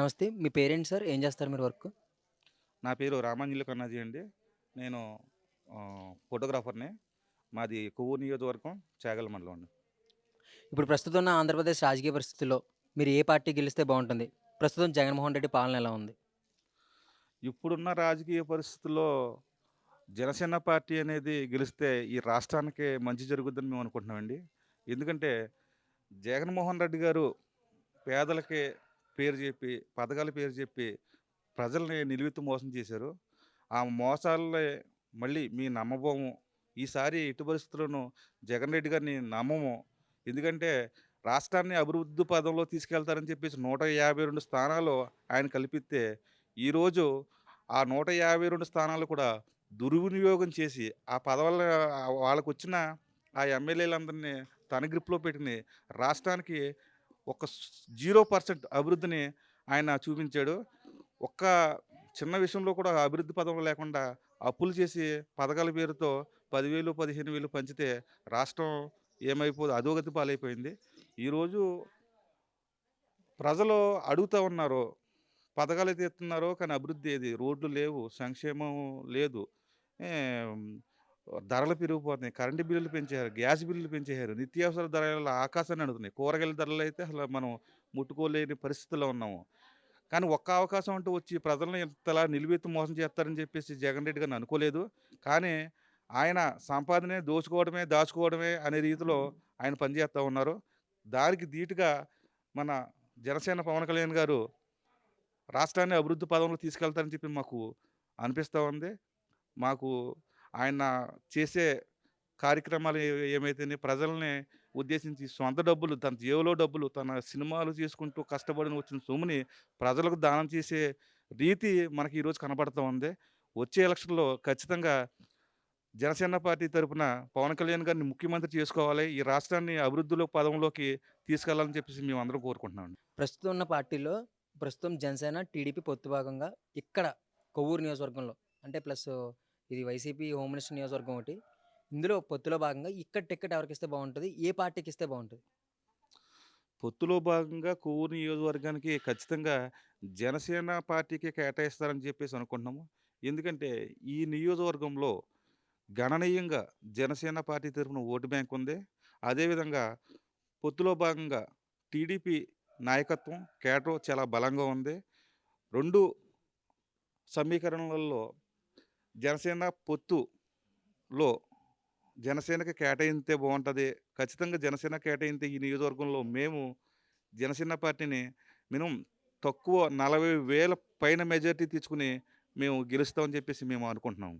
నమస్తే. మీ పేరేంటి సార్? ఏం చేస్తారు మీరు వర్క్? నా పేరు రామాంజలి కన్నాజీ అండి. నేను ఫోటోగ్రాఫర్‌ని. మాది కొవ్వూరు నియోజకవర్గం, చేగల మండలం అండి. ఇప్పుడు ప్రస్తుతం ఉన్న ఆంధ్రప్రదేశ్ రాజకీయ పరిస్థితుల్లో మీరు ఏ పార్టీ గెలిస్తే బావుంటుంది? ప్రస్తుతం జగన్మోహన్ రెడ్డి పాలన ఎలా ఉంది? ఇప్పుడున్న రాజకీయ పరిస్థితుల్లో జనసేన పార్టీ అనేది గెలిస్తే ఈ రాష్ట్రానికే మంచి జరుగుద్దని మేము అనుకుంటున్నామండి. ఎందుకంటే జగన్మోహన్ రెడ్డి గారు పేదలకి పేరు చెప్పి, పథకాల పేరు చెప్పి ప్రజల్ని నిలువెత్తు మోసం చేశారు. ఆ మోసాలే మళ్ళీ మీ నమ్మబోము. ఈసారి ఎటు పరిస్థితుల్లోనూ జగన్ రెడ్డి గారిని నమ్మము. ఎందుకంటే రాష్ట్రాన్ని అభివృద్ధి పదంలో తీసుకెళ్తారని చెప్పేసి 152 స్థానాలు ఆయన కల్పిస్తే, ఈరోజు ఆ 152 స్థానాలు కూడా దుర్వినియోగం చేసి, ఆ పదవుల వాళ్ళకొచ్చిన ఆ ఎమ్మెల్యేలందరినీ తన గ్రిప్‌లో పెట్టిన రాష్ట్రానికి ఒక జీరో పర్సెంట్ అభివృద్ధిని ఆయన చూపించాడు. ఒక్క చిన్న విషయంలో కూడా అభివృద్ధి పదంలో లేకుండా అప్పులు చేసి పథకాల పేరుతో పదివేలు పదిహేను వేలు పంచితే రాష్ట్రం ఏమైపోదు అధోగతి పాలైపోయింది. ఈరోజు ప్రజలు అడుగుతా ఉన్నారు. పథకాలు ఇస్తున్నారు. కానీ అభివృద్ధి ఏది? రోడ్లు లేవు. సంక్షేమం లేదు. ధరలు పెరిగిపోతున్నాయి. కరెంటు బిల్లులు పెంచారు. గ్యాస్ బిల్లులు పెంచారు నిత్యావసర ధరలు ఆకాశాన్ని అడుగుతున్నాయి కూరగాయల ధరలు అయితే అసలు మనం ముట్టుకోలేని పరిస్థితుల్లో ఉన్నాము. కానీ ఒక్క అవకాశం అంటూ వచ్చి ప్రజలను ఇంతలా నిలువెత్తు మోసం చేస్తారని చెప్పేసి జగన్ రెడ్డి గారిని అనుకోలేదు. కానీ ఆయన సంపాదనే దోచుకోవడమే, దాచుకోవడమే అనే రీతిలో ఆయన పనిచేస్తూ ఉన్నారు. దానికి ధీటుగా మన జనసేన పవన్ కళ్యాణ్ గారు రాష్ట్రాన్ని అభివృద్ధి పదంలో తీసుకెళ్తారని చెప్పి మాకు అనిపిస్తూ ఉంది. మాకు ఆయన చేసే కార్యక్రమాలు ఏమైతే ఏమైతేనే ప్రజల్ని ఉద్దేశించి సొంత డబ్బులు, తన జేబులో డబ్బులు, తన సినిమాలు చేసుకుంటూ కష్టపడి వచ్చిన సొమ్ముని ప్రజలకు దానం చేసే రీతి మనకి ఈరోజు కనబడుతూ ఉంది. వచ్చే ఎలక్షన్‌లో ఖచ్చితంగా జనసేన పార్టీ తరపున పవన్ కళ్యాణ్ గారిని ముఖ్యమంత్రి చేసుకోవాలి. ఈ రాష్ట్రాన్ని అభివృద్ధిలో పదంలోకి తీసుకెళ్ళాలని చెప్పేసి మేము అందరూ కోరుకుంటున్నాం ప్రస్తుతం ఉన్న పార్టీలో ప్రస్తుతం జనసేన, టీడీపీ పొత్తు భాగంగా ఇక్కడ కొవ్వూరు నియోజకవర్గంలో అంటే ప్లస్ ఇది వైసీపీ హోమ్ మినిస్టర్ నియోజకవర్గం ఒకటి. ఇందులో పొత్తులో భాగంగా ఇక్కడ టికెట్ ఎవరికిస్తే బాగుంటుంది ఏ పార్టీకి ఇస్తే బాగుంటుంది పొత్తులో భాగంగా కోవూరు నియోజకవర్గానికి ఖచ్చితంగా జనసేన పార్టీకి కేటాయిస్తారని చెప్పేసి అనుకుంటున్నాము. ఎందుకంటే ఈ నియోజకవర్గంలో గణనీయంగా జనసేన పార్టీ తరపున ఓటు బ్యాంక్ ఉంది. అదేవిధంగా పొత్తులో భాగంగా టీడీపీ నాయకత్వం, కేటో చాలా బలంగా ఉంది. రెండు సమీకరణలలో జనసేన పొత్తులో జనసేనకి కేటాయిస్తే బాగుంటుంది ఖచ్చితంగా జనసేన కేటాయిస్తే ఈ నియోజకవర్గంలో మేము జనసేన పార్టీని మినిమం తక్కువ నలభై వేల పైన మెజార్టీ తీసుకుని మేము గెలుస్తామని చెప్పేసి మేము అనుకుంటున్నాము.